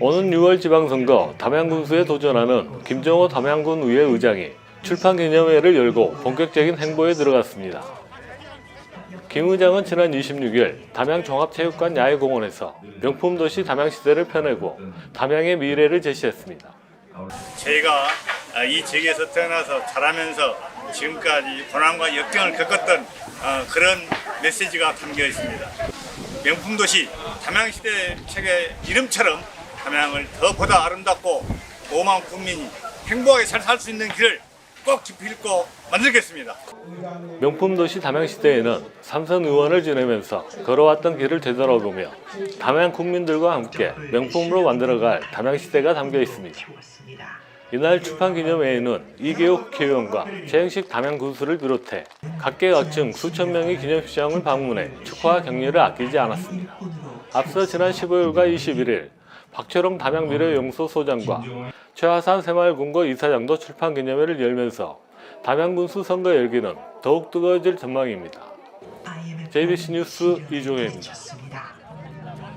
오는 6월 지방선거 담양군수에 도전하는 김정호 담양군 의회 의장이 출판 기념회를 열고 본격적인 행보에 들어갔습니다. 김 의장은 지난 26일 담양종합체육관 야외공원에서 명품 도시 담양시대를 펴내고 담양의 미래를 제시했습니다. 아, 이 지역에서 태어나서 자라면서 지금까지 고난과 역경을 겪었던 어, 그런 메시지가 담겨 있습니다. 명품 도시 담양시대 책의 이름처럼 담양을 더 보다 아름답고 오만 국민이 행복하게 잘 살 수 있는 길을 꼭 기필코 만들겠습니다. 명품 도시 담양 시대에는 삼선 의원을 지내면서 걸어왔던 길을 되돌아보며 담양 국민들과 함께 명품으로 만들어갈 담양 시대가 담겨 있습니다. 이날 출판 기념회에는 이계호 국회의원과 최영식 담양 군수를 비롯해 각계각층 수천 명이 기념시장을 방문해 축하와 격려를 아끼지 않았습니다. 앞서 지난 15일과 21일 박철홍 담양미래연구소 소장과 최하산 새마을금고 이사장도 출판 기념회를 열면서 담양군수 선거 열기는 더욱 뜨거워질 전망입니다. JBC 뉴스. 이종혜입니다.